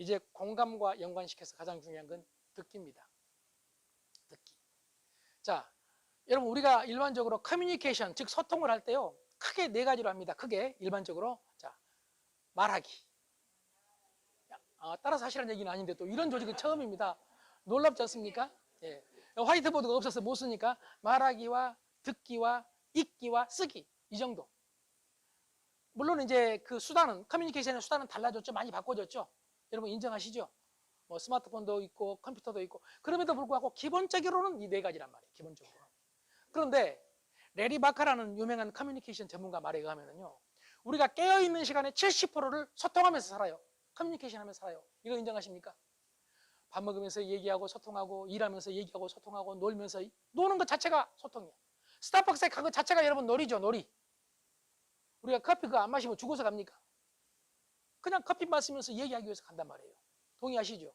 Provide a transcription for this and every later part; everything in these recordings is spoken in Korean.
이제 공감과 연관시켜서 가장 중요한 건 듣기입니다. 듣기. 자, 여러분 우리가 일반적으로 커뮤니케이션 즉 소통을 할 때요 크게 네 가지로 합니다. 크게 일반적으로 자 말하기. 아, 따라서 하시라는 얘기는 아닌데 또 이런 조직은 처음입니다. 놀랍지 않습니까? 예. 화이트보드가 없어서 못 쓰니까 말하기와 듣기와 읽기와 쓰기 이 정도. 물론 이제 그 수단은 커뮤니케이션의 수단은 달라졌죠. 많이 바꿔졌죠. 여러분 인정하시죠? 뭐 스마트폰도 있고 컴퓨터도 있고 그럼에도 불구하고 기본적으로는 이 네 가지란 말이에요. 기본적으로. 그런데 레리 바카라는 유명한 커뮤니케이션 전문가 말에 의하면요. 우리가 깨어 있는 시간의 70%를 소통하면서 살아요. 커뮤니케이션 하면서 살아요. 이거 인정하십니까? 밥 먹으면서 얘기하고 소통하고 일하면서 얘기하고 소통하고 놀면서 노는 것 자체가 소통이야. 스타벅스에 간 것 자체가 여러분 놀이죠, 놀이. 우리가 커피 그거 안 마시면 죽어서 갑니까? 그냥 커피 마시면서 얘기하기 위해서 간단 말이에요. 동의하시죠?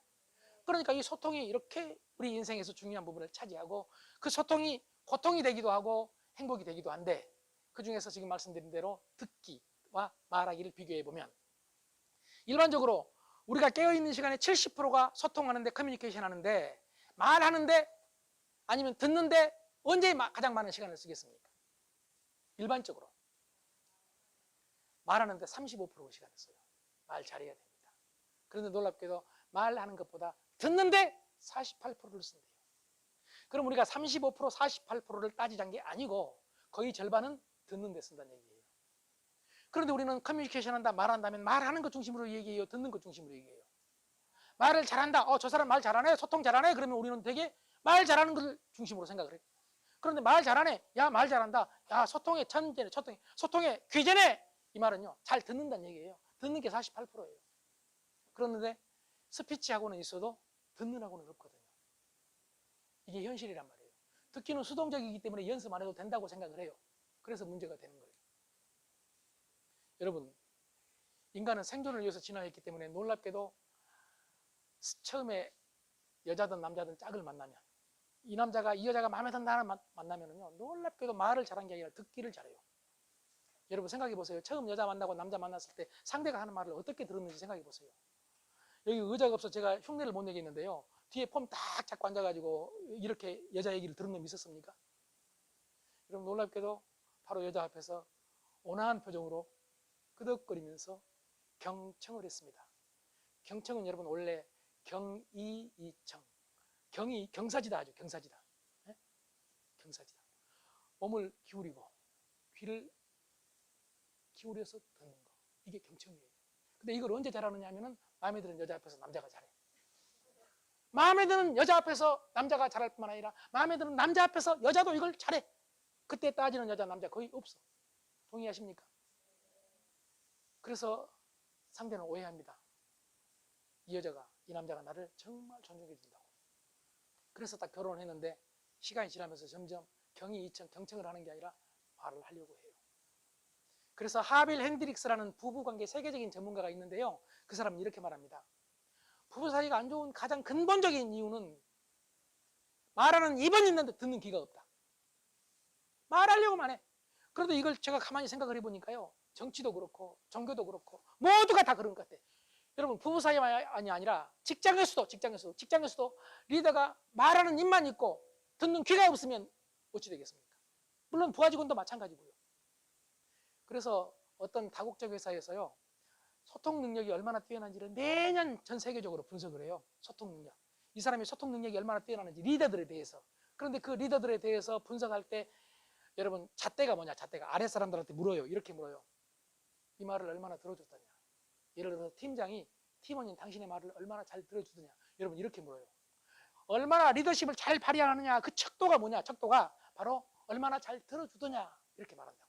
그러니까 이 소통이 이렇게 우리 인생에서 중요한 부분을 차지하고 그 소통이 고통이 되기도 하고 행복이 되기도 한데 그 중에서 지금 말씀드린 대로 듣기와 말하기를 비교해 보면 일반적으로 우리가 깨어있는 시간에 70%가 소통하는데 커뮤니케이션 하는데 말하는데 아니면 듣는데 언제 마- 가장 많은 시간을 쓰겠습니까? 일반적으로 말하는데 35% 시간을 써요. 말 잘해야 됩니다. 그런데 놀랍게도 말하는 것보다 듣는데 48%를 쓴대요. 그럼 우리가 35% 48%를 따지자는 게 아니고 거의 절반은 듣는 데 쓴다는 얘기예요. 그런데 우리는 커뮤니케이션 한다, 말한다면 말하는 것 중심으로 얘기해요. 듣는 것 중심으로 얘기해요. 말을 잘한다. 어, 저 사람 말 잘하네. 소통 잘하네. 그러면 우리는 되게 말 잘하는 걸 중심으로 생각을 해요. 그런데 말 잘하네. 야, 말 잘한다. 야, 소통의 천재네. 소통의, 소통의 귀재네. 이 말은요. 잘 듣는다는 얘기예요. 듣는 게 48%예요. 그런데 스피치하고는 있어도 듣는하고는 없거든요. 이게 현실이란 말이에요. 듣기는 수동적이기 때문에 연습 안 해도 된다고 생각을 해요. 그래서 문제가 되는 거예요. 여러분, 인간은 생존을 위해서 진화했기 때문에 놀랍게도 처음에 여자든 남자든 짝을 만나면 이 남자가 이 여자가 마음에 든다 는 만나면은요 놀랍게도 말을 잘한 게 아니라 듣기를 잘해요. 여러분 생각해 보세요. 처음 여자 만나고 남자 만났을 때 상대가 하는 말을 어떻게 들었는지 생각해 보세요. 여기 의자가 없어 제가 흉내를 못 내겠는데요. 뒤에 폼 딱 잡고 앉아가지고 이렇게 여자 얘기를 들은 놈 있었습니까? 여러분 놀랍게도 바로 여자 앞에서 온화한 표정으로 끄덕거리면서 경청을 했습니다. 경청은 여러분 원래 경이이청 경이 경사지다 하죠. 경사지다. 네? 경사지다. 몸을 기울이고 귀를 기울여서 듣는 거. 이게 경청이에요. 근데 이걸 언제 잘하느냐 하면은 마음에 드는 여자 앞에서 남자가 잘해. 마음에 드는 여자 앞에서 남자가 잘할 뿐만 아니라 마음에 드는 남자 앞에서 여자도 이걸 잘해. 그때 따지는 여자 남자 거의 없어. 동의하십니까? 그래서 상대는 오해합니다. 이 여자가 이 남자가 나를 정말 존중해 준다고. 그래서 딱 결혼을 했는데 시간이 지나면서 점점 경이 이청 경청을 하는 게 아니라 말을 하려고 해요. 그래서 하빌 핸드릭스라는 부부관계 세계적인 전문가가 있는데요. 그 사람은 이렇게 말합니다. 부부 사이가 안 좋은 가장 근본적인 이유는 말하는 입은 있는데 듣는 귀가 없다. 말하려고만 해. 그런데 이걸 제가 가만히 생각을 해보니까요. 정치도 그렇고 종교도 그렇고 모두가 다 그런 것 같아. 여러분 부부 사이만이 아니라 직장에서도 직장에서도 직장에서도 리더가 말하는 입만 있고 듣는 귀가 없으면 어찌 되겠습니까? 물론 부하 직원도 마찬가지고요. 그래서 어떤 다국적 회사에서요 소통 능력이 얼마나 뛰어난지를 매년 전 세계적으로 분석을 해요. 소통 능력. 이 사람이 소통 능력이 얼마나 뛰어나는지 리더들에 대해서. 그런데 그 리더들에 대해서 분석할 때 여러분 잣대가 뭐냐? 잣대가 아래 사람들한테 물어요. 이렇게 물어요. 이 말을 얼마나 들어줬더냐? 예를 들어서 팀장이 팀원인 당신의 말을 얼마나 잘 들어주느냐? 여러분 이렇게 물어요. 얼마나 리더십을 잘 발휘하느냐? 그 척도가 뭐냐? 척도가 바로 얼마나 잘 들어주더냐? 이렇게 말한다고요.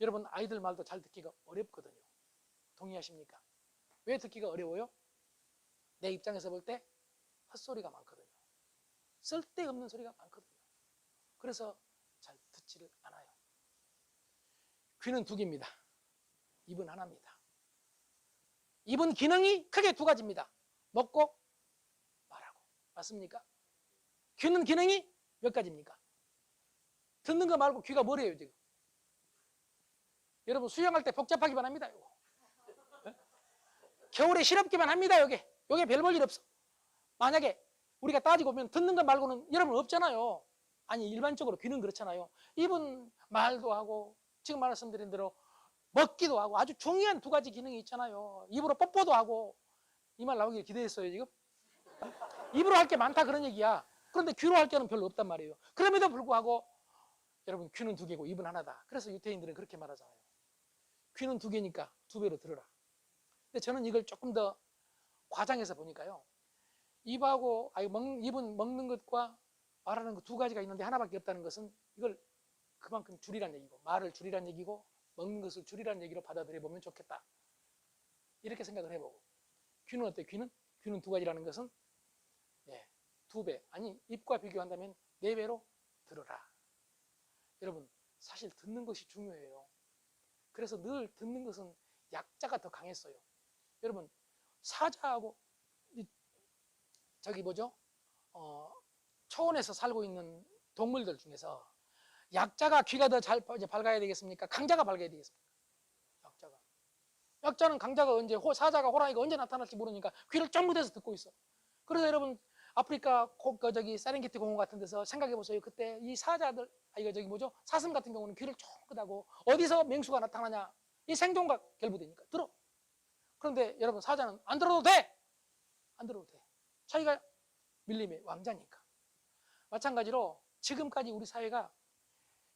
여러분 아이들 말도 잘 듣기가 어렵거든요. 동의하십니까? 왜 듣기가 어려워요? 내 입장에서 볼 때 헛소리가 많거든요. 쓸데없는 소리가 많거든요. 그래서 잘 듣지를 않아요. 귀는 두 개입니다. 입은 하나입니다. 입은 기능이 크게 두 가지입니다. 먹고 말하고. 맞습니까? 귀는 기능이 몇 가지입니까? 듣는 거 말고 귀가 뭐래요, 지금? 여러분 수영할 때 복잡하기만 합니다. 이거. 예? 겨울에 시렵기만 합니다. 여기. 여기 별 볼 일 없어. 만약에 우리가 따지고 보면 듣는 것 말고는 여러분 없잖아요. 아니 일반적으로 귀는 그렇잖아요. 입은 말도 하고 지금 말씀드린 대로 먹기도 하고 아주 중요한 두 가지 기능이 있잖아요. 입으로 뽀뽀도 하고 이 말 나오길 기대했어요 지금. 입으로 할 게 많다 그런 얘기야. 그런데 귀로 할 게는 별로 없단 말이에요. 그럼에도 불구하고 여러분 귀는 두 개고 입은 하나다. 그래서 유태인들은 그렇게 말하잖아요. 귀는 두 개니까 두 배로 들어라. 근데 저는 이걸 조금 더 과장해서 보니까요. 입하고 아니 먹, 입은 먹는 것과 말하는 것 두 가지가 있는데 하나밖에 없다는 것은 이걸 그만큼 줄이란 얘기고 말을 줄이란 얘기고 먹는 것을 줄이란 얘기로 받아들여 보면 좋겠다. 이렇게 생각을 해보고 귀는 어때? 귀는 귀는 두 가지라는 것은 예, 두 배, 아니 입과 비교한다면 네 배로 들어라. 여러분 사실 듣는 것이 중요해요. 그래서 늘 듣는 것은 약자가 더 강했어요. 여러분 사자하고 이, 저기 뭐죠? 어, 초원에서 살고 있는 동물들 중에서 약자가 귀가 더 잘 밝아야 되겠습니까? 강자가 밝아야 되겠습니까? 약자가. 약자는 강자가 언제, 호, 사자가 호랑이가 언제 나타날지 모르니까 귀를 쫑 묻어서 듣고 있어. 그래서 여러분 아프리카 고, 그 저기 세렝게티 공원 같은 데서 생각해 보세요. 그때 이 사자들, 아 이거 저기 뭐죠? 사슴 같은 경우는 귀를 쫑긋하고 어디서 맹수가 나타나냐? 이 생존과 결부되니까 들어. 그런데 여러분 사자는 안 들어도 돼. 안 들어도 돼. 자기가 밀림의 왕자니까. 마찬가지로 지금까지 우리 사회가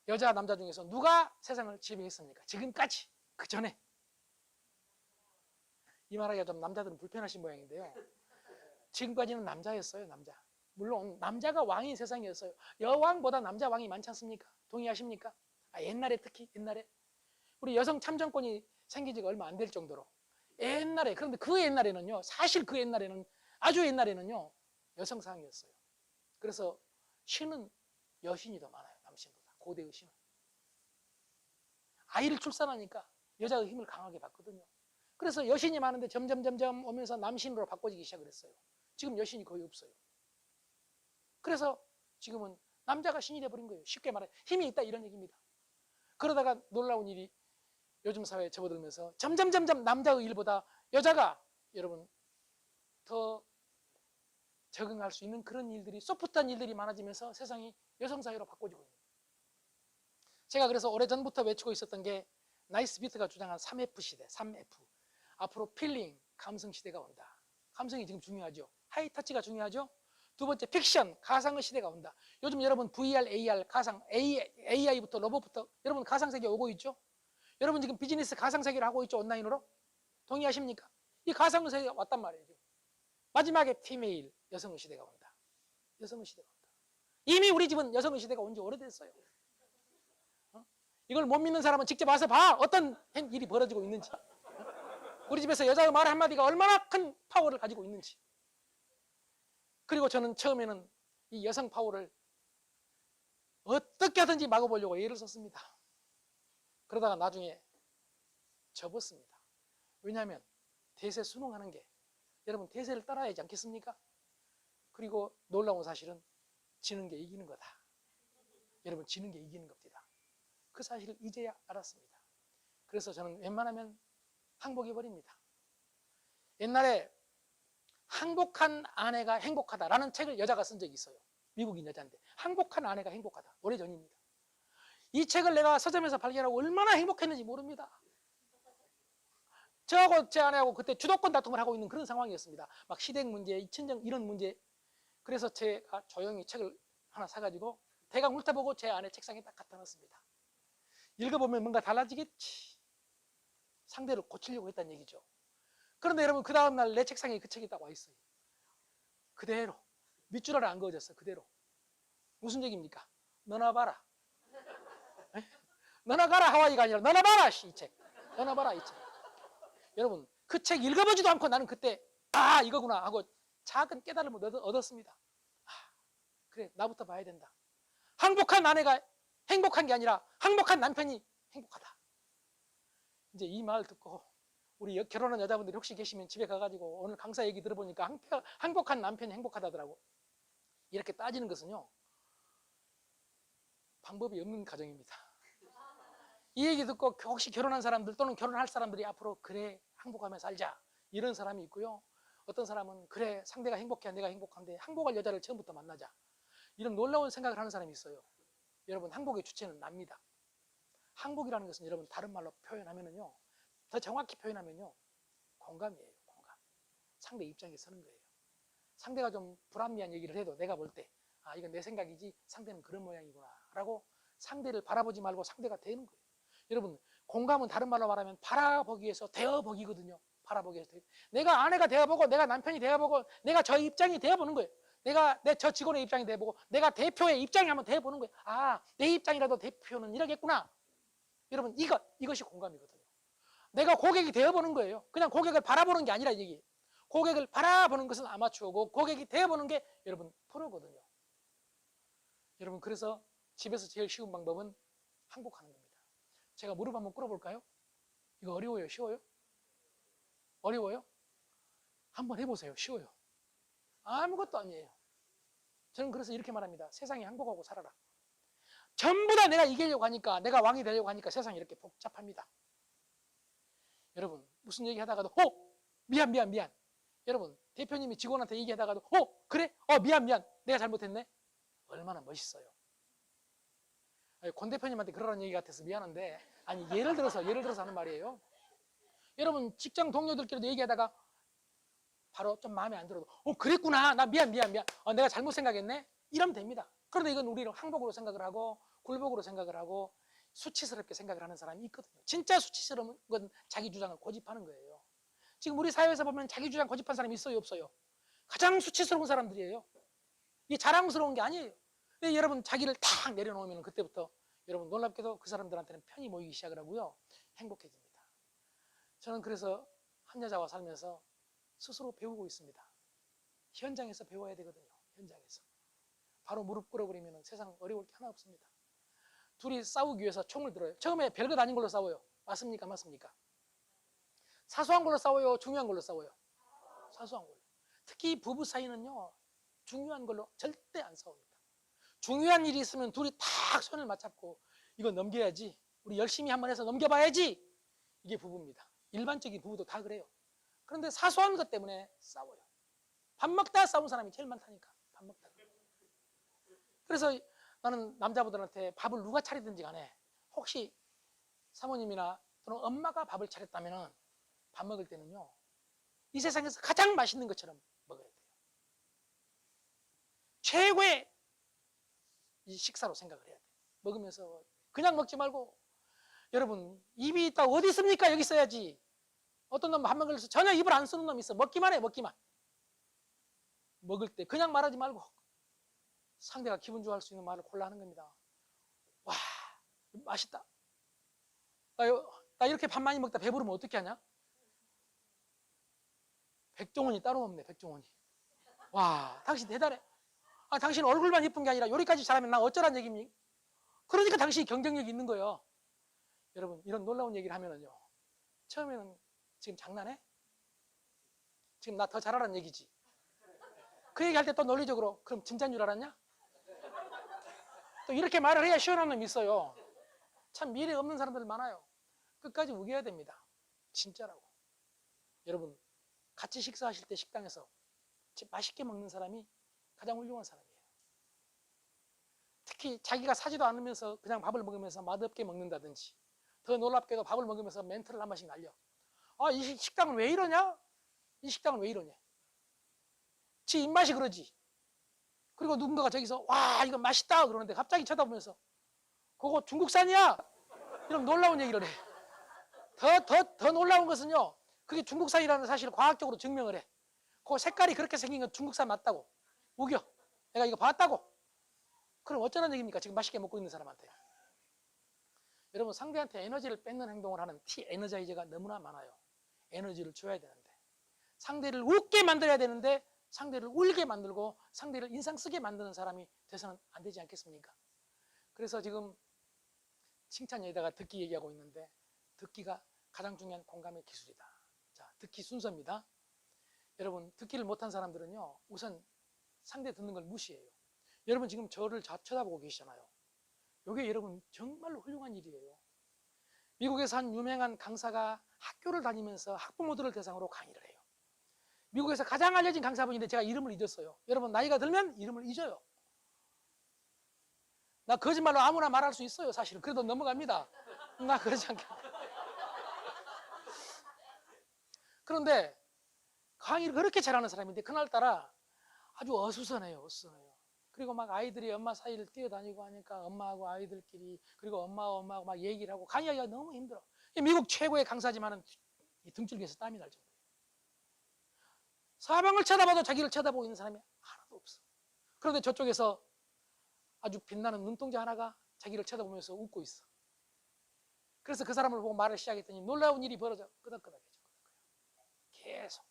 여자 남자 중에서 누가 세상을 지배했습니까? 지금까지 그 전에 이 말하기가 좀 남자들은 불편하신 모양인데요. 지금까지는 남자였어요, 남자. 물론 남자가 왕인 세상이었어요. 여왕보다 남자 왕이 많지 않습니까? 동의하십니까? 아, 옛날에 특히 옛날에 우리 여성 참정권이 생긴 지가 얼마 안 될 정도로 옛날에 그런데 그 옛날에는요, 사실 그 옛날에는 아주 옛날에는요 여성 상이었어요. 그래서 신은 여신이 더 많아요, 남신보다 고대의 신은. 아이를 출산하니까 여자의 힘을 강하게 받거든요. 그래서 여신이 많은데 점점 점점 오면서 남신으로 바꿔지기 시작을 했어요. 지금 여신이 거의 없어요. 그래서 지금은 남자가 신이 돼버린 거예요. 쉽게 말해 힘이 있다 이런 얘기입니다. 그러다가 놀라운 일이 요즘 사회에 접어들면서 점점 점점 남자의 일보다 여자가 여러분 더 적응할 수 있는 그런 일들이 소프트한 일들이 많아지면서 세상이 여성 사회로 바꿔지고 있는. 제가 그래서 오래전부터 외치고 있었던 게 나이스 비트가 주장한 3F 시대, 3F. 앞으로 필링, 감성 시대가 온다. 감성이 지금 중요하죠. 하이터치가 중요하죠. 두 번째 픽션, 가상의 시대가 온다. 요즘 여러분 VR, AR, 가상, AI부터 로봇부터 여러분 가상 세계 오고 있죠. 여러분 지금 비즈니스 가상 세계를 하고 있죠. 온라인으로. 동의하십니까? 이 가상 세계가 왔단 말이에요. 지금. 마지막에 피메일, 여성의 시대가 온다. 여성의 시대가 온다. 이미 우리 집은 여성의 시대가 온 지 오래됐어요. 어? 이걸 못 믿는 사람은 직접 와서 봐. 어떤 일이 벌어지고 있는지. 우리 집에서 여자의 말 한마디가 얼마나 큰 파워를 가지고 있는지. 그리고 저는 처음에는 이 여성 파워를 어떻게 하든지 막아보려고 애를 썼습니다. 그러다가 나중에 접었습니다. 왜냐하면 대세 순응하는 게 여러분 대세를 따라야 하지 않겠습니까? 그리고 놀라운 사실은 지는 게 이기는 거다. 여러분 지는 게 이기는 겁니다. 그 사실을 이제야 알았습니다. 그래서 저는 웬만하면 항복해 버립니다. 옛날에 항복한 아내가 행복하다라는 책을 여자가 쓴 적이 있어요. 미국인 여자인데 항복한 아내가 행복하다. 오래전입니다. 이 책을 내가 서점에서 발견하고 얼마나 행복했는지 모릅니다. 저하고 제 아내하고 그때 주도권 다툼을 하고 있는 그런 상황이었습니다. 막 시댁 문제, 이천정 이런 문제. 그래서 제가 조용히 책을 하나 사가지고 대강 훑어보고 제 아내 책상에 딱 갖다 놨습니다. 읽어보면 뭔가 달라지겠지. 상대를 고치려고 했다는 얘기죠. 그런데 여러분 그 다음 날 내 책상에 그 책이 딱 와 있어요. 그대로 밑줄 아래 안 그어졌어. 그대로. 무슨 얘기입니까? 너나 봐라. 에? 너나 가라 하와이가 아니라 너나 봐라 이 책. 너나 봐라 이 책. 여러분 그 책 읽어보지도 않고 나는 그때 아 이거구나 하고 작은 깨달음을 얻- 얻었습니다. 아, 그래 나부터 봐야 된다. 항복한 아내가 행복한 게 아니라 항복한 남편이 행복하다. 이제 이 말 듣고 우리 여- 결혼한 여자분들이 혹시 계시면 집에 가가지고 오늘 강사 얘기 들어보니까 항- 행복한 남편이 행복하다더라고. 이렇게 따지는 것은요 방법이 없는 가정입니다. 이 얘기 듣고 혹시 결혼한 사람들 또는 결혼할 사람들이 앞으로 그래 행복하며 살자 이런 사람이 있고요. 어떤 사람은 그래 상대가 행복해야 내가 행복한데 행복할 여자를 처음부터 만나자. 이런 놀라운 생각을 하는 사람이 있어요. 여러분 항복의 주체는 납니다. 항복이라는 것은 여러분 다른 말로 표현하면은요. 더 정확히 표현하면요. 공감이에요. 공감. 상대 입장에 서는 거예요. 상대가 좀 불합리한 얘기를 해도 내가 볼 때 아 이건 내 생각이지 상대는 그런 모양이구나 라고 상대를 바라보지 말고 상대가 되는 거예요. 여러분 공감은 다른 말로 말하면 바라보기 위해서 되어보기거든요. 바라보기 위해서 되어. 내가 아내가 되어보고 내가 남편이 되어보고 내가 저 입장이 되어보는 거예요. 내가 내 저 직원의 입장이 되어보고 내가 대표의 입장이 한번 되어보는 거예요. 아 내 입장이라도 대표는 이러겠구나. 여러분 이것 이것이 공감이거든요. 내가 고객이 되어보는 거예요. 그냥 고객을 바라보는 게 아니라 이 얘기예요. 고객을 바라보는 것은 아마추어고 고객이 되어보는 게 여러분 프로거든요. 여러분 그래서 집에서 제일 쉬운 방법은 항복하는 겁니다. 제가 무릎 한번 꿇어볼까요? 이거 어려워요? 쉬워요? 어려워요? 한번 해보세요. 쉬워요. 아무것도 아니에요. 저는 그래서 이렇게 말합니다. 세상에 항복하고 살아라. 전부 다 내가 이기려고 하니까 내가 왕이 되려고 하니까 세상이 이렇게 복잡합니다. 여러분 무슨 얘기 하다가도 어 미안 미안 미안. 여러분 대표님이 직원한테 얘기하다가도 어 그래? 어 미안 미안. 내가 잘못했네. 얼마나 멋있어요. 아니, 권 대표님한테 그러라는 얘기 같아서 미안한데 아니 예를 들어서 예를 들어서 하는 말이에요. 여러분 직장 동료들끼리도 얘기하다가 바로 좀 마음에 안 들어도 어 그랬구나. 나 미안 미안 미안. 어, 내가 잘못 생각했네. 이러면 됩니다. 그런데 이건 우리는 항복으로 생각을 하고 굴복으로 생각을 하고 수치스럽게 생각을 하는 사람이 있거든요. 진짜 수치스러운 건 자기 주장을 고집하는 거예요. 지금 우리 사회에서 보면 자기 주장 고집한 사람이 있어요, 없어요? 가장 수치스러운 사람들이에요. 이게 자랑스러운 게 아니에요. 여러분 자기를 탁 내려놓으면 그때부터 여러분 놀랍게도 그 사람들한테는 편이 모이기 시작을 하고요. 행복해집니다. 저는 그래서 한 여자와 살면서 스스로 배우고 있습니다. 현장에서 배워야 되거든요. 현장에서. 바로 무릎 꿇어버리면 세상 어려울 게 하나 없습니다. 둘이 싸우기 위해서 총을 들어요. 처음에 별것 아닌 걸로 싸워요. 맞습니까? 맞습니까? 사소한 걸로 싸워요? 중요한 걸로 싸워요? 사소한 걸로. 특히 부부 사이는요, 중요한 걸로 절대 안 싸웁니다. 중요한 일이 있으면 둘이 탁 손을 맞잡고 이거 넘겨야지. 우리 열심히 한번 해서 넘겨봐야지. 이게 부부입니다. 일반적인 부부도 다 그래요. 그런데 사소한 것 때문에 싸워요. 밥 먹다 싸운 사람이 제일 많다니까. 밥 먹다. 그래서 나는 남자분들한테 밥을 누가 차리든지 간에 혹시 사모님이나 또는 엄마가 밥을 차렸다면 밥 먹을 때는요. 이 세상에서 가장 맛있는 것처럼 먹어야 돼요. 최고의 이 식사로 생각을 해야 돼요. 먹으면서 그냥 먹지 말고 여러분 입이 있다 어디 있습니까? 여기 있어야지. 어떤 놈 밥 먹으면서 전혀 입을 안 쓰는 놈이 있어. 먹기만 해, 먹기만. 먹을 때 그냥 말하지 말고 상대가 기분 좋아할 수 있는 말을 골라 하는 겁니다. 와, 맛있다. 나, 요- 나 이렇게 밥 많이 먹다 배부르면 어떻게 하냐? 백종원이 따로 없네, 백종원이. 와, 당신 대단해. 아, 당신 얼굴만 예쁜 게 아니라 요리까지 잘하면 나 어쩌란 얘기입니까? 그러니까 당신이 경쟁력이 있는 거예요. 여러분, 이런 놀라운 얘기를 하면은요. 처음에는 지금 장난해? 지금 나 더 잘하라는 얘기지. 그 얘기 할 때 또 논리적으로 그럼 진짜인 줄 알았냐? 또 이렇게 말을 해야 시원한 놈이 있어요. 참 미래 없는 사람들 많아요. 끝까지 우겨야 됩니다. 진짜라고. 여러분, 같이 식사하실 때 식당에서 맛있게 먹는 사람이 가장 훌륭한 사람이에요. 특히 자기가 사지도 않으면서 그냥 밥을 먹으면서 맛없게 먹는다든지 더 놀랍게도 밥을 먹으면서 멘트를 한 번씩 날려. 아, 이 식- 식당은 왜 이러냐? 이 식당은 왜 이러냐? 지 입맛이 그러지. 그리고 누군가가 저기서 와 이거 맛있다 그러는데 갑자기 쳐다보면서 그거 중국산이야. 이런 놀라운 얘기를 해. 더더 더 놀라운 것은요. 그게 중국산이라는 사실을 과학적으로 증명을 해. 그 색깔이 그렇게 생긴 건 중국산 맞다고. 우겨. 내가 이거 봤다고. 그럼 어쩌라는 얘기입니까? 지금 맛있게 먹고 있는 사람한테. 여러분 상대한테 에너지를 뺏는 행동을 하는 티 에너자이저가 너무나 많아요. 에너지를 줘야 되는데 상대를 웃게 만들어야 되는데 상대를 울게 만들고 상대를 인상 쓰게 만드는 사람이 돼서는 안 되지 않겠습니까? 그래서 지금 칭찬에다가 듣기 얘기하고 있는데 듣기가 가장 중요한 공감의 기술이다. 자, 듣기 순서입니다. 여러분 듣기를 못한 사람들은요 우선 상대 듣는 걸 무시해요. 여러분 지금 저를 자- 쳐다보고 계시잖아요. 이게 여러분 정말로 훌륭한 일이에요. 미국에서 한 유명한 강사가 학교를 다니면서 학부모들을 대상으로 강의를 해요. 미국에서 가장 알려진 강사분인데 제가 이름을 잊었어요. 여러분 나이가 들면 이름을 잊어요. 나 거짓말로 아무나 말할 수 있어요, 사실은. 그래도 넘어갑니다. 나 그러지 않게. 그런데 강의를 그렇게 잘하는 사람인데 그날따라 아주 어수선해요, 어수선해요. 그리고 막 아이들이 엄마 사이를 뛰어다니고 하니까 엄마하고 아이들끼리 그리고 엄마와 엄마하고 막 얘기를 하고 강의하기가 너무 힘들어. 이 미국 최고의 강사지만은 이 등줄기에서 땀이 날 정도예요. 사방을 쳐다봐도 자기를 쳐다보고 있는 사람이 하나도 없어. 그런데 저쪽에서 아주 빛나는 눈동자 하나가 자기를 쳐다보면서 웃고 있어. 그래서 그 사람을 보고 말을 시작했더니 놀라운 일이 벌어져. 끄덕끄덕해져. 계속.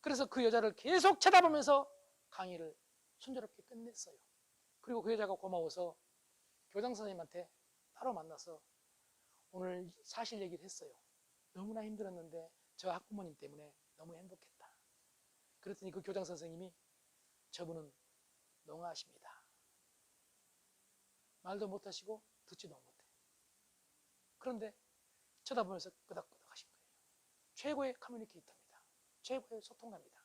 그래서 그 여자를 계속 쳐다보면서 강의를 순조롭게 끝냈어요. 그리고 그 여자가 고마워서 교장 선생님한테 따로 만나서 오늘 사실 얘기를 했어요. 너무나 힘들었는데 저 학부모님 때문에 너무 행복했다. 그랬더니 그 교장 선생님이 저분은 농아십니다. 말도 못하시고 듣지도 못해. 그런데 쳐다보면서 끄덕끄덕 하신 거예요. 최고의 커뮤니케이터입니다. 최고의 소통가입니다.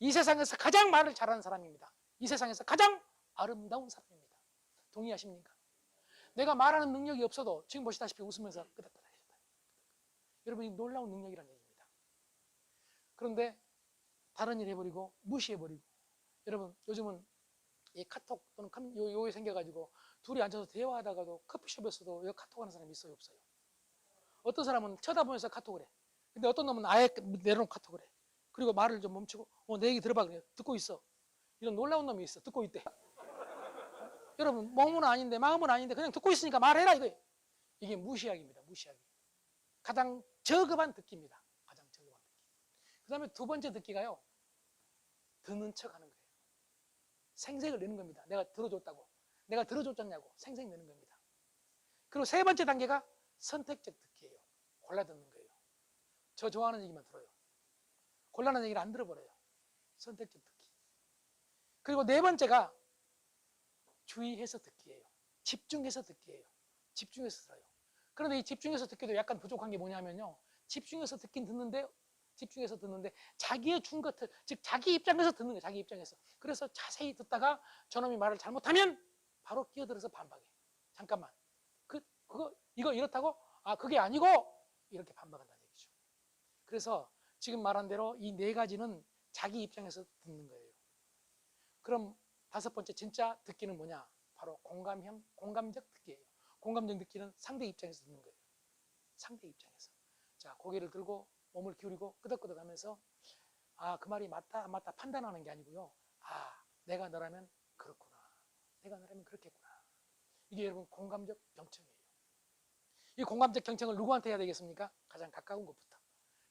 이 세상에서 가장 말을 잘하는 사람입니다. 이 세상에서 가장 아름다운 사람입니다. 동의하십니까? 내가 말하는 능력이 없어도 지금 보시다시피 웃으면서 끄덕끄덕 하셨다. 여러분 이 놀라운 능력이라는 얘기입니다. 그런데 다른 일 해버리고 무시해버리고 여러분 요즘은 이 카톡 또는 컴- 요, 요게 생겨가지고 둘이 앉아서 대화하다가도 커피숍에서도 여 카톡 하는 사람이 있어요 없어요? 어떤 사람은 쳐다보면서 카톡을 해. 근데 어떤 놈은 아예 내려놓고 카톡을 해. 그리고 말을 좀 멈추고 어, 내 얘기 들어봐 그래. 듣고 있어. 이런 놀라운 놈이 있어. 듣고 있대. 여러분 몸은 아닌데 마음은 아닌데 그냥 듣고 있으니까 말해라 이거예요. 이게 무시하기입니다. 무시하기. 가장 저급한 듣기입니다. 가장 저급한 듣기. 그 다음에 두 번째 듣기가요. 듣는 척 하는 거예요. 생색을 내는 겁니다. 내가 들어줬다고. 내가 들어줬잖냐고 생색 내는 겁니다. 그리고 세 번째 단계가 선택적 듣기예요. 골라 듣는 거예요. 저 좋아하는 얘기만 들어요. 곤란한 얘기를 안 들어버려요. 선택적 듣기. 그리고 네 번째가 주의해서 듣기예요. 집중해서 듣기예요. 집중해서 들어요. 그런데 이 집중해서 듣기도 약간 부족한 게 뭐냐면요. 집중해서 듣긴 듣는데 집중해서 듣는데 자기의 준 것을 즉 자기 입장에서 듣는 거예요. 자기 입장에서. 그래서 자세히 듣다가 저놈이 말을 잘못하면 바로 끼어들어서 반박해. 잠깐만. 그 그거 이거 이렇다고? 아 그게 아니고 이렇게 반박한다는 얘기죠. 그래서 지금 말한 대로 이 네 가지는 자기 입장에서 듣는 거예요. 그럼 다섯 번째 진짜 듣기는 뭐냐? 바로 공감형, 공감적 듣기예요. 공감적 듣기는 상대 입장에서 듣는 거예요. 상대 입장에서. 자, 고개를 들고 몸을 기울이고 끄덕끄덕 하면서 아, 그 말이 맞다, 안 맞다 판단하는 게 아니고요. 아, 내가 너라면 그렇구나. 내가 너라면 그렇겠구나. 이게 여러분 공감적 경청이에요. 이 공감적 경청을 누구한테 해야 되겠습니까? 가장 가까운 것부터.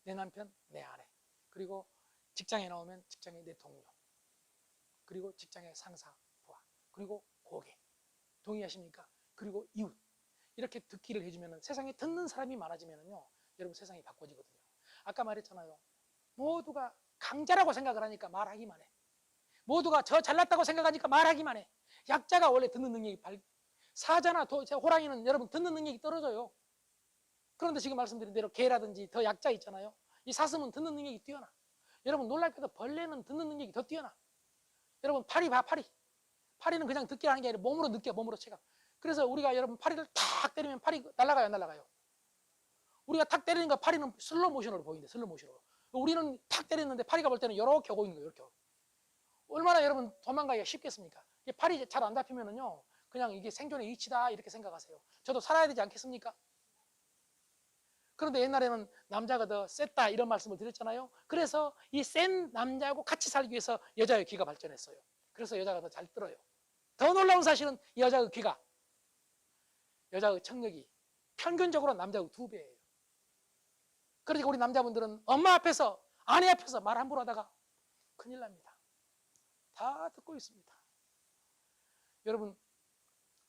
내 남편, 내 아내. 그리고 직장에 나오면 직장의 내 동료. 그리고 직장의 상사, 부하. 그리고 고객. 동의하십니까? 그리고 이웃. 이렇게 듣기를 해주면 세상에 듣는 사람이 많아지면요. 여러분 세상이 바꿔지거든요. 아까 말했잖아요. 모두가 강자라고 생각을 하니까 말하기만 해. 모두가 저 잘났다고 생각하니까 말하기만 해. 약자가 원래 듣는 능력이 발, 사자나 도, 호랑이는 여러분 듣는 능력이 떨어져요. 그런데 지금 말씀드린 대로 개라든지 더 약자 있잖아요. 이 사슴은 듣는 능력이 뛰어나. 여러분 놀랍게도 벌레는 듣는 능력이 더 뛰어나. 여러분 파리 봐 파리. 파리는 그냥 듣게 하는 게 아니라 몸으로 느껴 몸으로 체감. 그래서 우리가 여러분 파리를 탁 때리면 파리 날아가요 안 날아가요? 우리가 탁 때리니까 파리는 슬로 모션으로 보이는데 슬로 모션으로. 우리는 탁 때렸는데 파리가 볼 때는 이렇게 오고 있는 거예요 이렇게. 얼마나 여러분 도망가기가 쉽겠습니까? 팔이 잘안 잡히면은요 그냥 이게 생존의 이치다 이렇게 생각하세요. 저도 살아야 되지 않겠습니까? 그런데 옛날에는 남자가 더 셌다 이런 말씀을 드렸잖아요. 그래서 이 센 남자하고 같이 살기 위해서 여자의 귀가 발전했어요. 그래서 여자가 더 잘 들어요. 더 놀라운 사실은 이 여자의 귀가 여자의 청력이 평균적으로 남자의 두 배예요. 그러니까 우리 남자분들은 엄마 앞에서 아내 앞에서 말 함부로 하다가 큰일 납니다. 다 듣고 있습니다. 여러분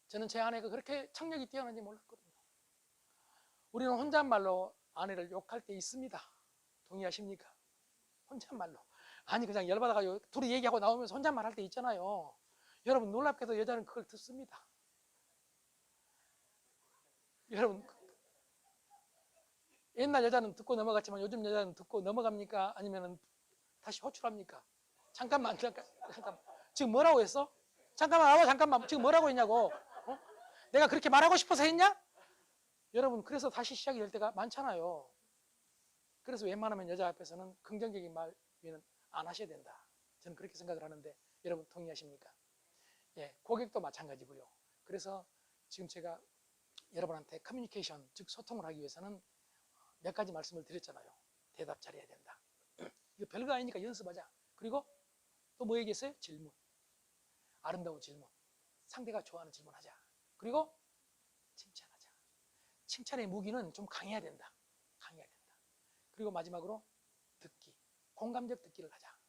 저는 제 아내가 그렇게 청력이 뛰어난지 몰랐거든요. 우리는 혼잣말로 아내를 욕할 때 있습니다. 동의하십니까? 혼잣말로. 아니 그냥 열받아가지고 둘이 얘기하고 나오면서 혼잣말 할 때 있잖아요. 여러분 놀랍게도 여자는 그걸 듣습니다. 여러분 옛날 여자는 듣고 넘어갔지만 요즘 여자는 듣고 넘어갑니까? 아니면 다시 호출합니까? 잠깐만, 잠깐, 잠깐. 지금 뭐라고 했어? 잠깐만, 나와, 잠깐만. 지금 뭐라고 했냐고. 어? 내가 그렇게 말하고 싶어서 했냐? 여러분, 그래서 다시 시작이 될 때가 많잖아요. 그래서 웬만하면 여자 앞에서는 긍정적인 말 위는 안 하셔야 된다. 저는 그렇게 생각을 하는데 여러분 동의하십니까? 예, 고객도 마찬가지고요. 그래서 지금 제가 여러분한테 커뮤니케이션, 즉 소통을 하기 위해서는 몇 가지 말씀을 드렸잖아요. 대답 잘해야 된다. 이거 별거 아니니까 연습하자. 그리고 또 뭐 얘기했어요? 질문. 아름다운 질문. 상대가 좋아하는 질문 하자. 그리고 칭찬하자. 칭찬의 무기는 좀 강해야 된다. 강해야 된다. 그리고 마지막으로 듣기. 공감적 듣기를 하자.